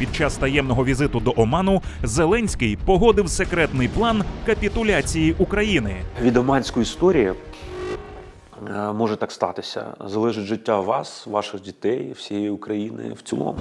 під час таємного візиту до Оману Зеленський погодив секретний план капітуляції України. Від оманської історії може так статися. Залежить життя вас, ваших дітей, всієї України в цілому.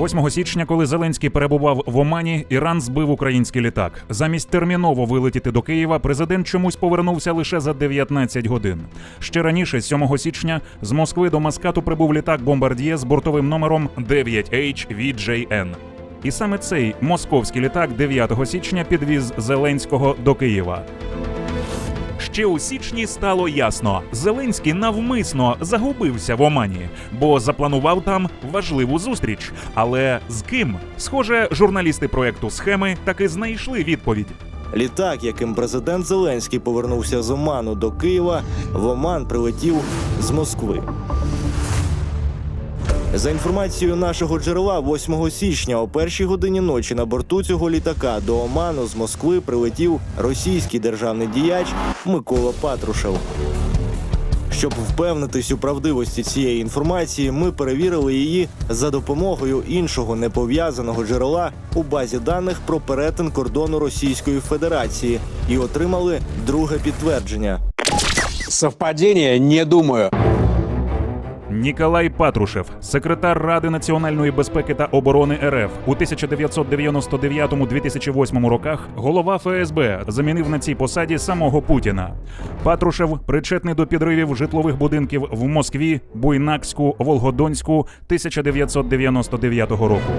8 січня, коли Зеленський перебував в Омані, Іран збив український літак. Замість терміново вилетіти до Києва, президент чомусь повернувся лише за 19 годин. Ще раніше, 7 січня, з Москви до Маскату прибув літак Бомбард'є з бортовим номером 9HVJN. І саме цей московський літак 9 січня підвіз Зеленського до Києва. Ще у січні стало ясно, Зеленський навмисно загубився в Омані, бо запланував там важливу зустріч. Але з ким? Схоже, журналісти проекту схеми таки знайшли відповідь. Літак, яким президент Зеленський повернувся з Оману до Києва, в Оман прилетів з Москви. За інформацією нашого джерела, 8 січня о першій годині ночі на борту цього літака до Оману з Москви прилетів російський державний діяч Микола Патрушев. Щоб впевнитись у правдивості цієї інформації, ми перевірили її за допомогою іншого непов'язаного джерела у базі даних про перетин кордону Російської Федерації і отримали друге підтвердження. Совпадение, не думаю. Ніколай Патрушев, секретар Ради національної безпеки та оборони РФ у 1999-2008 роках, голова ФСБ, замінив на цій посаді самого Путіна. Патрушев причетний до підривів житлових будинків в Москві, Буйнакську, Волгодонську 1999 року.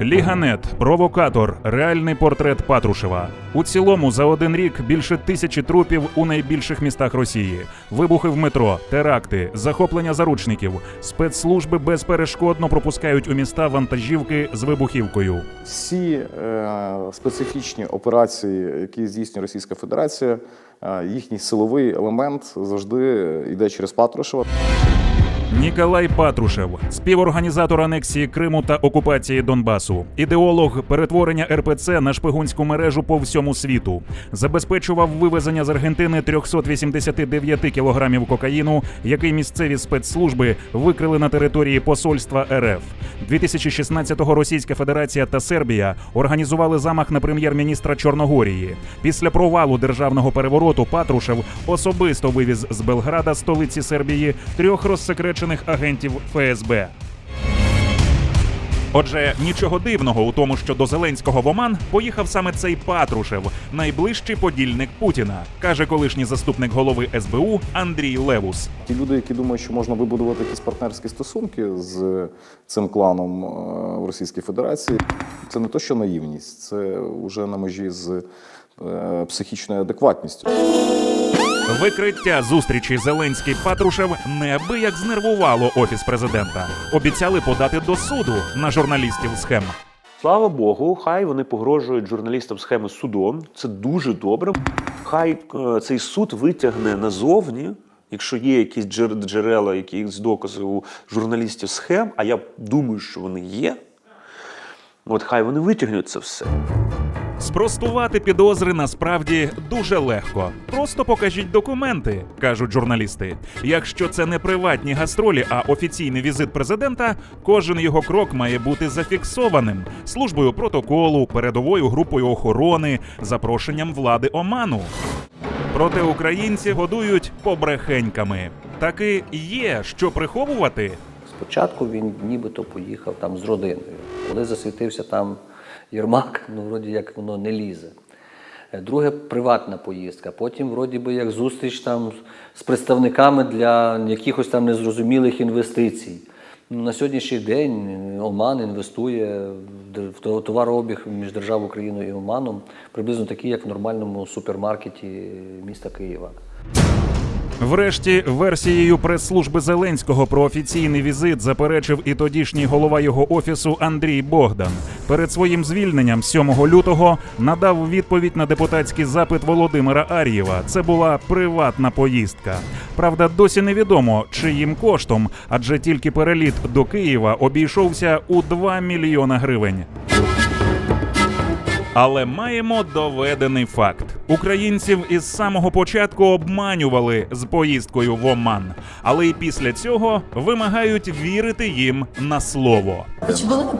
Ліганет, провокатор, реальний портрет Патрушева. У цілому за один рік більше тисячі трупів у найбільших містах Росії, вибухи в метро, теракти, захоплення заручників. Спецслужби безперешкодно пропускають у міста вантажівки з вибухівкою. Всі е, специфічні операції, які здійснює Російська Федерація, е, їхній силовий елемент завжди йде через Патрушева. Ніколай Патрушев, співорганізатор анексії Криму та окупації Донбасу, ідеолог перетворення РПЦ на шпигунську мережу по всьому світу, забезпечував вивезення з Аргентини 389 кілограмів кокаїну, який місцеві спецслужби викрили на території посольства РФ. 2016-го Російська Федерація та Сербія організували замах на прем'єр-міністра Чорногорії. Після провалу державного перевороту Патрушев особисто вивіз з Белграда, столиці Сербії, трьох розсекречених агентів ФСБ. Отже, нічого дивного у тому, що до Зеленського в Оман поїхав саме цей Патрушев, найближчий подільник Путіна, каже колишній заступник голови СБУ Андрій Левус. Ті люди, які думають, що можна вибудувати якісь партнерські стосунки з цим кланом е, в Російській Федерації, це не то, що наївність, це вже на межі з е, психічною адекватністю. Викриття зустрічі Зеленський Патрушев неабияк знервувало офіс президента. Обіцяли подати до суду на журналістів схем. Слава Богу, хай вони погрожують журналістам схеми судом. Це дуже добре. Хай е, цей суд витягне назовні, якщо є якісь джер- джерела, якісь докази у журналістів схем, а я думаю, що вони є. От хай вони витягнуть це все. Спростувати підозри насправді дуже легко. Просто покажіть документи, кажуть журналісти. Якщо це не приватні гастролі, а офіційний візит президента, кожен його крок має бути зафіксованим службою протоколу, передовою групою охорони, запрошенням влади Оману. Проте українці годують побрехеньками. Таки є що приховувати. Спочатку він нібито поїхав там з родиною. Коли засвітився там Єрмак, ну вроді як воно не лізе. Е, Друге приватна поїздка. Потім, вроді би, як зустріч там з представниками для якихось там незрозумілих інвестицій. Ну, на сьогоднішній день е, Оман інвестує в товарообіг між державою Україною і Оманом приблизно такий, як в нормальному супермаркеті міста Києва. Врешті, версією прес-служби Зеленського про офіційний візит заперечив і тодішній голова його офісу Андрій Богдан. Перед своїм звільненням 7 лютого надав відповідь на депутатський запит Володимира Ар'єва. Це була приватна поїздка. Правда, досі невідомо, чиїм коштом, адже тільки переліт до Києва обійшовся у 2 мільйона гривень. Але маємо доведений факт: українців із самого початку обманювали з поїздкою в Оман, але й після цього вимагають вірити їм на слово. Чи велике